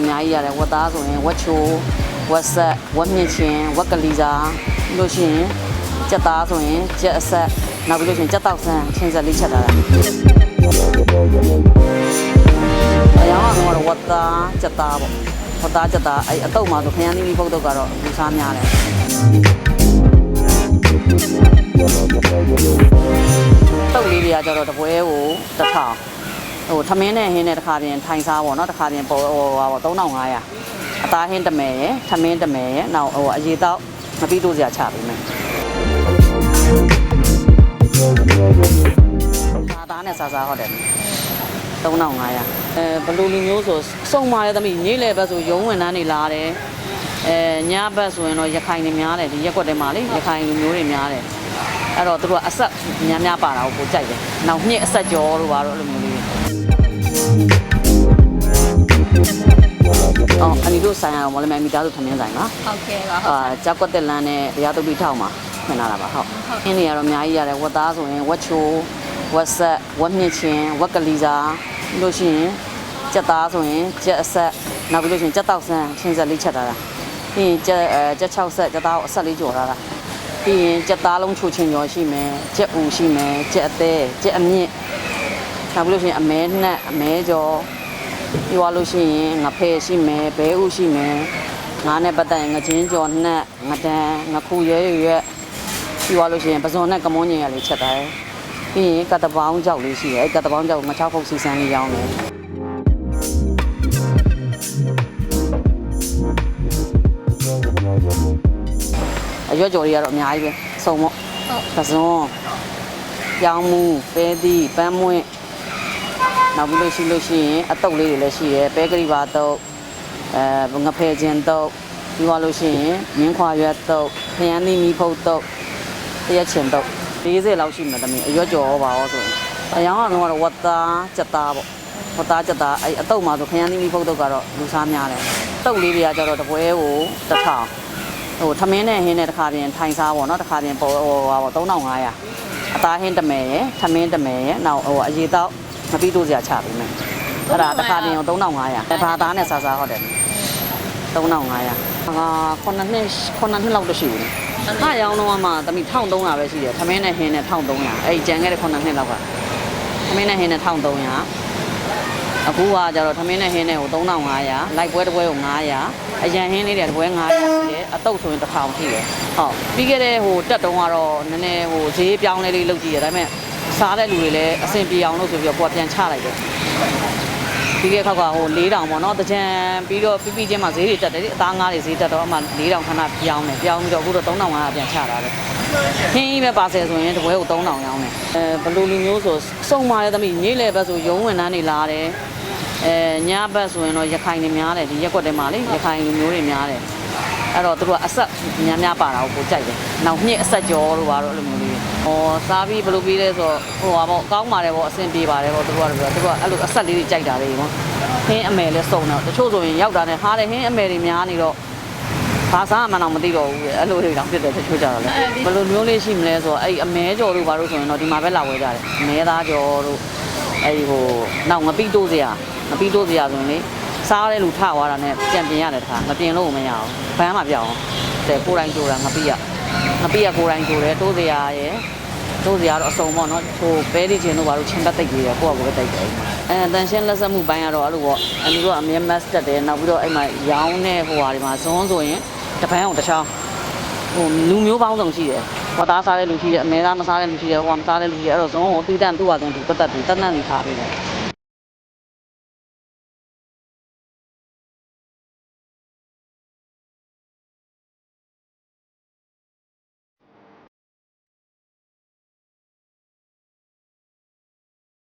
တော့အများကြီးရတယ်ဝက်သားဆိုရင်ဝက်ချိုဝက်ဆက်ဝက်မြင့်ချင်းဝက်ကလေးစားပြီးလို့ရှိရင်ကြက်သားဆိုရင်ကြက်အဆက်နောက်ပြီးလို့ရှိရင်ကြက်တောက်ဆန်းချင်းဆက်လေးချက်ထားတာအရောင်းကတော့ဝက်သားကြက်သားပေါ့ဝက်သားကြက်သားအဲ့အတုပ်မှာဆိုခရမ်းသီးမီဖုတ်တုပ်ကတော့လူစားများတယ်တုပ်လေးတွေကကျတော့တပွဲကိုတစ်ထောင် ဟိုထမင်းနဲ့ဟင်းနဲ့တစ်ခါပြင်ထိုင်စားပေါ့နော်တစ်ခါပြင်ပေါ်ဟိုဟာပေါ့3500အသားဟင်းတစ်မယ်ရယ်ထမင်းတစ်မယ်ရယ်နောက်ဟိုအရေတောက်မပြီးတို့စရာချပေးမယ်သာသားနဲ့စားစားဟုတ်တယ်3500အဲဘလူလူမျိုးဆိုစုံမာတဲ့သမီးနေ့လေဘက်ဆိုရုံးဝင်တန်းနေလာတယ်အဲညဘက်ဆိုရင်တော့ရခိုင်တွေများတယ်ဒီရက်ကွက်ထဲမှာလေရခိုင်လူမျိုးတွေများတယ်အဲ့တော့သူတို့ကအဆက်များများပါတာကိုကိုကြိုက်တယ်နောက်ညစ်အဆက်ကြောတို့ပါတော့အဲ့လိုမျိုးလေးတွေ အော်အနီတို့ဆိုင်အောင်မလဲမမီတာတို့ထမင်းဆိုင်ပါဟုတ်ကဲ့ပါအာကြောက်ကွက်တက်လန်းနဲ့တရားသူပိထောက်မှာခွင်လာတာပါဟုတ်အင်းတွေကတော့အများကြီးရတယ်ဝက်သားဆိုရင်ဝက်ချိုဝက်ဆက်ဝက်မြင့်ချင်းဝက်ကလေးစားပြီးလို့ရှိရင်ကြက်သားဆိုရင်ကြက်အဆက်နောက်ပြီးလို့ရှိရင်ကြက်တောက်ဆန်းချင်းဆက်လေးချက်ထားတာပြီးရင်ကြက်အဲကြက်6ဆက်ကြက်သားကိုအဆက်လေးကြော်ထားတာပြီးရင်ကြက်သားလုံးချိုချင်းကျော်ရှိမယ်ကြက်ဦးရှိမယ်ကြက်အသေးကြက်အမြင့် နောက်ပြီးလို့ရှိရင်အမဲနှက်အမဲကျော်ပြောရလို့ရှိရင်ငဖဲရှိမယ်ဘဲဥရှိမယ်ငါးနဲ့ပတ်သက်ရင်ငချင်းကြော်နှက်ငဒန်ငခုရဲရွရွပြောရလို့ရှိရင်ပဇွန်နဲ့ကမွန်ညင်ရလေးချက်တယ်ပြီးရင်ကတပေါင်းကြောက်လေးရှိတယ်အဲ့ကတပေါင်းကြောက်ငချောက်ဖုတ်စီစမ်းလေးရောင်းတယ်အရွက်ကြော်တွေကတော့အများကြီးပဲစုံပေါ့ဟုတ်ပဇွန်ပြောင်းမှုပဲသီးပန်းမွင့် နောက်ပြီးလို့ရှိလို့ရှိရင်အတုပ်လေးတွေလည်းရှိတယ်ပဲကရိပါတုပ်အဲငဖဲခြင်းတုပ်ပြီးသွားလို့ရှိရင်မြင်းခွာရွက်တုပ်ခရမ်းသီးမီဖုတ်တုပ်တရက်ချင်တုပ်40လောက်ရှိမှတမီးအရွက်ကြော်ရောပါရောဆိုရင်အယောင်ကတော့ဝတ်သားကြက်သားပေါ့ဝတ်သားကြက်သားအဲအတုပ်မှာဆိုခရမ်းသီးမီဖုတ်တုပ်ကတော့လူစားများတယ်တုပ်လေးတွေကကျတော့တပွဲကိုတစ်ထောင်ဟိုထမင်းနဲ့ဟင်းနဲ့တစ်ခါပြင်ထိုင်စားပေါ့နော်တစ်ခါပြင်ပေါ်ဟိုဟာပေါ့3500အသားဟင်းတစ်မယ်ရယ်ထမင်းတစ်မယ်ရယ်နောက်ဟိုအရေတောက် မပြီးတို့စရာချပေးမယ်အဲ့ဒါတစ်ခါတင်ကို3500ဘာသားနဲ့စားစားဟုတ်တယ်3500ဟာခုနှစ်နှစ်ခုနှစ်နှစ်လောက်တရှိဘူး။ဟာရောင်းတော့မှတမိ1300ပဲရှိတယ်။သမင်းနဲ့ဟင်းနဲ့1300အဲ့ကျန်ခဲ့တဲ့ခုနှစ်နှစ်လောက်ကသမင်းနဲ့ဟင်းနဲ့1300အခုကကျတော့သမင်းနဲ့ဟင်းနဲ့ကို3500လိုက်ပွဲတစ်ပွဲကို900အရန်ဟင်းလေးတွေတစ်ပွဲ900ရှိတယ်အတုပ်ဆိုရင်1000ရှိတယ်ဟုတ်ပြီးခဲ့တဲ့ဟိုတက်တုံးကတော့နည်းနည်းဟိုဈေးပြောင်းလဲလေးလုပ်ကြည့်ရဒါပေမဲ့ စားတဲ့လူတွေလည်းအဆင်ပြေအောင်လို့ဆိုပြီးတော့ကိုကပြန်ချလိုက်တယ်ပြီးခဲ့ခောက်ကဟို4000ပေါ့နော်တကြံပြီးတော့ပြပြချင်းမှာဈေးတွေတက်တယ်လေအသားငါးတွေဈေးတက်တော့အမှ4000ခဏပြောင်းတယ်ပြောင်းပြီးတော့အခုတော့3500ပြန်ချတာလေခင်းကြီးပဲပါဆယ်ဆိုရင်တပွဲကို3000ရောင်းတယ်အဲဘလူလူမျိုးဆိုစုံမာတဲ့သမီးနေ့လေဘက်ဆိုရုံးဝင်တန်းနေလာတယ်အဲညဘက်ဆိုရင်တော့ရခိုင်တွေများတယ်ဒီရက်ကွက်ထဲမှာလေရခိုင်လူမျိုးတွေများတယ်အဲ့တော့သူတို့ကအဆက်များများပါတာကိုကိုကြိုက်တယ်နောက်ညစ်အဆက်ကြောတို့ပါတော့အဲ့လိုမျိုးလေး ဟောစားပြီးဘယ်လိုပြီးလဲဆိုတော့ဟိုပါပေါ့ကောင်းပါတယ်ပေါ့အဆင်ပြေပါတယ်ပေါ့သူတို့ကတော့သူတို့ကအဲ့လိုအဆက်လေးတွေကြိုက်တာလေးပေါ့ဟင်းအမယ်လဲစုံတော့တချို့ဆိုရင်ရောက်တာနဲ့ဟားတယ်ဟင်းအမယ်တွေများနေတော့ဘာစားမှတော့မသိတော့ဘူးလေအဲ့လိုတွေတောင်ဖြစ်တယ်တချို့ကြတော့လေဘယ်လိုမျိုးလေးရှိမလဲဆိုတော့အဲ့အမဲကြော်တို့ဘာလို့ဆိုရင်တော့ဒီမှာပဲလာဝဲကြတယ်အမဲသားကြော်တို့အဲ့ဒီဟိုနောက်ငပိတိုးစရာငပိတိုးစရာဆိုရင်လေစားတဲ့လူထသွားတာနဲ့ပြန်ပြင်ရတယ်တခါမပြင်လို့မရအောင်ဘန်းမှပြောင်းတဲ့ကိုယ်တိုင်ကြိုတာငပိရ ငပိရကိုယ်တိုင်ကြိုတယ်တိုးစရာရယ်တိုးစရာတော့အစုံပေါ့နော်ဟိုပဲဒီချင်းတို့ဘာလို့ချင်းတက်တိတ်ကြီးရယ်ကိုယ့်အကိုပဲတိတ်တယ်အဲတန်ရှင်းလက်ဆက်မှုပိုင်းကတော့အဲ့လိုပေါ့အန်ဒီကအမြဲမတ်တက်တယ်နောက်ပြီးတော့အဲ့မှာရောင်းတဲ့ဟိုဟာတွေမှာဇွန်းဆိုရင်တပန်းအောင်တစ်ချောင်းဟိုလူမျိုးပေါင်းစုံရှိတယ်ဝသားစားတဲ့လူရှိတယ်အမဲသားမစားတဲ့လူရှိတယ်ဟိုမစားတဲ့လူရှိတယ်အဲ့တော့ဇွန်းကိုတီးတန့်သူ့ဟာသူတက်တက်ပြီးတက်တက်ပြီးထားပေးတယ်